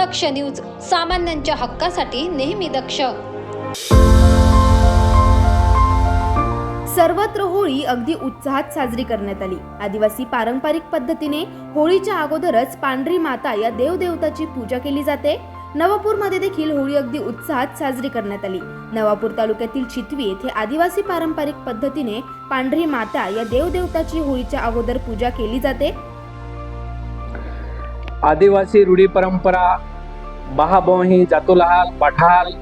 दक्ष news सामान्यांच्या हक्कासाठी नेहमी दक्ष. सर्वत्र होळी अगदी उत्साहात साजरी करण्यात आली. आदिवासी पारंपरिक पद्धतीने होळीच्या अगोदरच पांढरी माता या देवदेवताची पूजा केली जाते. नवापूरमध्ये देखील होळी अगदी उत्साहात साजरी करण्यात आली. नवापूर तालुक्यातील चितवी येथे आदिवासी पारंपरिक पद्धतीने पांढरी माता या देवदेवताची होळीच्या अगोदर पूजा केली जाते. आदिवासी रूढ़ी परंपरा बाहाबोही जातुलाल पठाल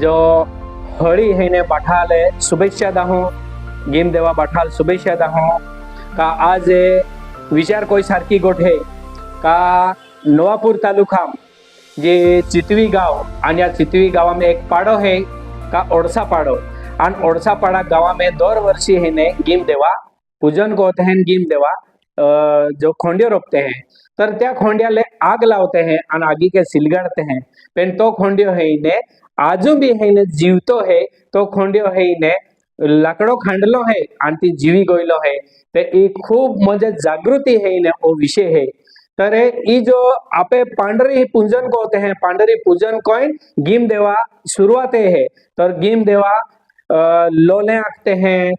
जो हळी हेने ने पठाल शुभेच्छा दाहो गेम देवा पठाल शुभेच्छा दाहो. का आज ए विचार कोई सारखी गोठे का नवापूर तालुका जे चितवी गाव आणि या चितवी गावामध्ये में एक पाड़ो है का ओडसा पाड़ो. आणि ओडसा पाड़ा गावा में दर वर्षी हेने गेम देवा पूजन को होते हैं गेम देवा. जो खोंडियो रोपते हैं तर त्या खोंड्याले आग लावते हैं आणि आगी के सिलगाड़ते हैं। पण तो खोंडियो है इने आजू भी है इने जीवतो है तो खोंडियो है इने लाकडो खांडलो है आणि ती जीवी गोयलो है। ते ई खूप म्हणजे जागृती है इने ओ विषय है। तर ई जो आपे पांढरी पूजन को होते हैं पांढरी पूजन कोइन गिम देवा सुरुवात है। तर गिम देवा लोले आखते हैं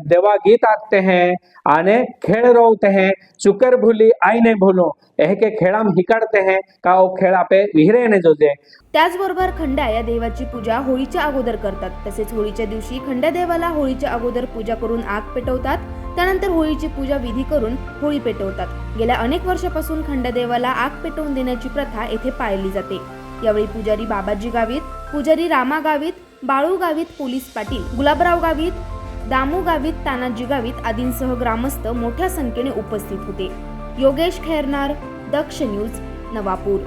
देवा गीत आखते हैं आने खेळ रोवते हैं चुकर भूली आई ने भूलो एह के खेळाम हिकडते हैं का ओ खेळ आपे विहिरेने जोजे। त्याचबरोबर खंड्या या देवाची पूजा होळीच्या अगोदर करतात. तसेच होळीच्या दिवशी खंड्या देवाला होळीच्या अगोदर पूजा करून आग पेटवतात. त्यानंतर होळीची पूजा विधी करून होळी पेटवतात. गेल्या अनेक वर्षापासून खंड्या देवाला आग पेटवून देण्याची प्रथा येथे पाळली जाते. यावेळी पुजारी बाबाजी गावित पुजारी रामा गावित बाळू गावित पोलीस पाटील गुलाबराव गावित दामू गावित तानाजी गावित आदींसह ग्रामस्थ मोठ्या संख्येने उपस्थित होते. योगेश खैरनार दक्ष न्यूज नवापूर.